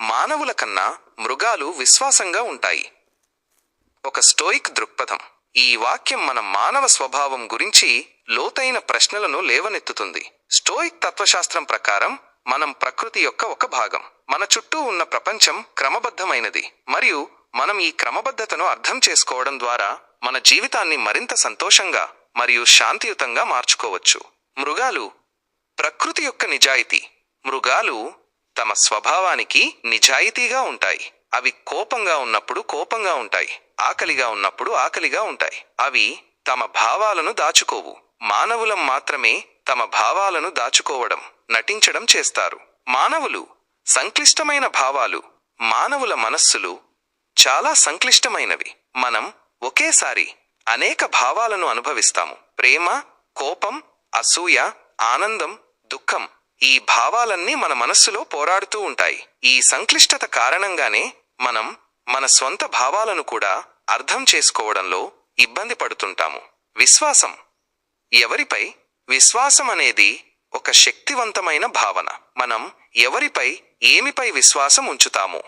మానవుల కన్నా మృగాలు విశ్వాసంగా ఉంటాయి. ఒక స్టోయిక్ దృక్పథం. ఈ వాక్యం మన మానవ స్వభావం గురించి లోతైన ప్రశ్నలను లేవనెత్తుతుంది. స్టోయిక్ తత్వశాస్త్రం ప్రకారం మనం ప్రకృతి యొక్క ఒక భాగం. మన చుట్టూ ఉన్న ప్రపంచం క్రమబద్ధమైనది. మరియు మనం ఈ క్రమబద్ధతను అర్థం చేసుకోవడం ద్వారా మన జీవితాన్ని మరింత సంతోషంగా మరియు శాంతియుతంగా మార్చుకోవచ్చు. మృగాలు ప్రకృతి యొక్క నిజాయితీ. మృగాలు తమ స్వభావానికి నిజాయితీగా ఉంటాయి. అవి కోపంగా ఉన్నప్పుడు కోపంగా ఉంటాయి. ఆకలిగా ఉన్నప్పుడు ఆకలిగా ఉంటాయి. అవి తమ భావాలను దాచుకోవు. మానవులం మాత్రమే తమ భావాలను దాచుకోవడం నటించడం చేస్తారు. మానవులు సంక్లిష్టమైన భావాలు మానవుల మనస్సులు చాలా సంక్లిష్టమైనవి. మనం ఒకేసారి అనేక భావాలను అనుభవిస్తాము. ప్రేమ కోపం అసూయ ఆనందం దుఃఖం. ఈ భావాలన్నీ మన మనస్సులో పోరాడుతూ ఉంటాయి. ఈ సంక్లిష్టత కారణంగానే మనం మన స్వంత భావాలను కూడా అర్థం చేసుకోవడంలో ఇబ్బంది పడుతుంటాము. విశ్వాసం. ఎవరిపై? విశ్వాసం అనేది ఒక శక్తివంతమైన భావన. మనం ఎవరిపై? ఏమిపై విశ్వాసం ఉంచుతాము?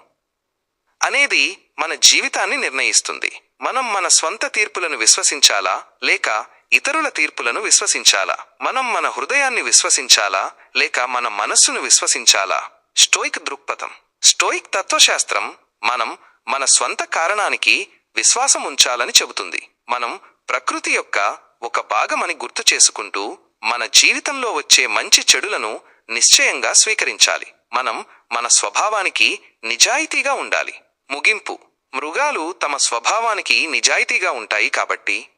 అనేది మన జీవితాన్ని నిర్ణయిస్తుంది. మనం మన స్వంత తీర్పులను విశ్వసించాలా? లేక ఇతరుల తీర్పులను విశ్వసించాలా? మనం మన హృదయాన్ని విశ్వసించాలా? లేక మన మనస్సును విశ్వసించాలా? స్టోయిక్ దృక్పథం. స్టోయిక్ తత్వశాస్త్రం మనం మన స్వంత కారణానికి విశ్వాసం ఉంచాలని చెబుతుంది. మనం ప్రకృతి యొక్క ఒక భాగమని గుర్తు చేసుకుంటూ మన జీవితంలో వచ్చే మంచి చెడులను నిశ్చయంగా స్వీకరించాలి. మనం మన స్వభావానికి నిజాయితీగా ఉండాలి. ముగింపు. మృగాలు తమ స్వభావానికి నిజాయితీగా ఉంటాయి కాబట్టి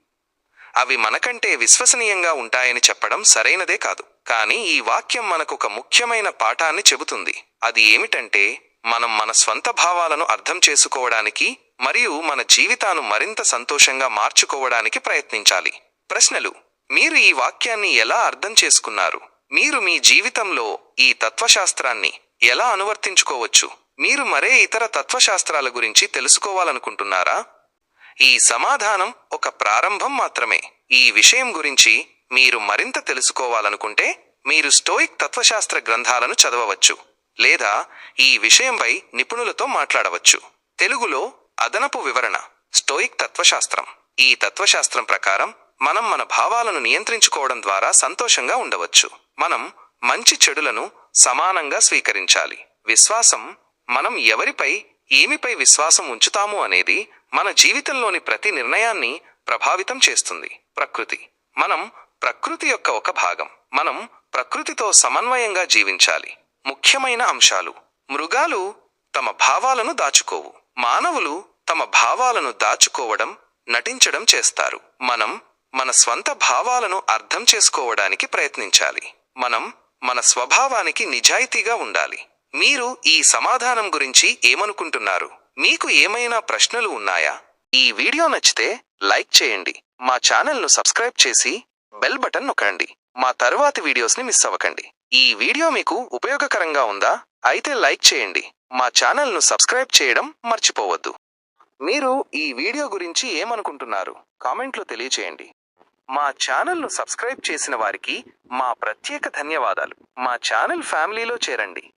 అవి మనకంటే విశ్వసనీయంగా ఉంటాయని చెప్పడం సరైనదే కాదు. కానీ ఈ వాక్యం మనకు ఒక ముఖ్యమైన పాఠాన్ని చెబుతుంది. అది ఏమిటంటే మనం మన స్వంత భావాలను అర్థం చేసుకోవడానికి మరియు మన జీవితాను మరింత సంతోషంగా మార్చుకోవడానికి ప్రయత్నించాలి. ప్రశ్నలు మీరు ఈ వాక్యాన్ని ఎలా అర్థం చేసుకున్నారు? మీరు మీ జీవితంలో ఈ తత్వశాస్త్రాన్ని ఎలా అనువర్తించుకోవచ్చు? మీరు మరే ఇతర తత్వశాస్త్రాల గురించి తెలుసుకోవాలనుకుంటున్నారా? ఈ సమాధానం ఒక ప్రారంభం మాత్రమే. ఈ విషయం గురించి మీరు మరింత తెలుసుకోవాలనుకుంటే మీరు స్టోయిక్ తత్వశాస్త్ర గ్రంథాలను చదవవచ్చు లేదా ఈ విషయంపై నిపుణులతో మాట్లాడవచ్చు. తెలుగులో అదనపు వివరణ స్టోయిక్ తత్వశాస్త్రం. ఈ తత్వశాస్త్రం ప్రకారం మనం మన భావాలను నియంత్రించుకోవడం ద్వారా సంతోషంగా ఉండవచ్చు. మనం మంచి చెడులను సమానంగా స్వీకరించాలి. విశ్వాసం మనం ఎవరిపై ఏమిపై విశ్వాసం ఉంచుతాము అనేది మన జీవితంలోని ప్రతి నిర్ణయాన్ని ప్రభావితం చేస్తుంది. ప్రకృతి మనం ప్రకృతి యొక్క ఒక భాగం. మనం ప్రకృతితో సమన్వయంగా జీవించాలి. ముఖ్యమైన అంశాలు. మృగాలు తమ భావాలను దాచుకోవు. మానవులు తమ భావాలను దాచుకోవడం నటించడం చేస్తారు. మనం మన స్వంత భావాలను అర్థం చేసుకోవడానికి ప్రయత్నించాలి. మనం మన స్వభావానికి నిజాయితీగా ఉండాలి. మీరు ఈ సమాధానం గురించి ఏమనుకుంటున్నారు? మీకు ఏమైనా ప్రశ్నలు ఉన్నాయా? ఈ వీడియో నచ్చితే లైక్ చేయండి. మా ఛానల్ను సబ్స్క్రైబ్ చేసి బెల్ బటన్ నొక్కండి. మా తరువాతి వీడియోస్ని మిస్ అవ్వకండి. ఈ వీడియో మీకు ఉపయోగకరంగా ఉందా? అయితే లైక్ చేయండి. మా ఛానల్ను సబ్స్క్రైబ్ చేయడం మర్చిపోవద్దు. మీరు ఈ వీడియో గురించి ఏమనుకుంటున్నారు? కామెంట్లో తెలియచేయండి. మా ఛానల్ను సబ్స్క్రైబ్ చేసిన వారికి మా ప్రత్యేక ధన్యవాదాలు. మా ఛానల్ ఫ్యామిలీలో చేరండి.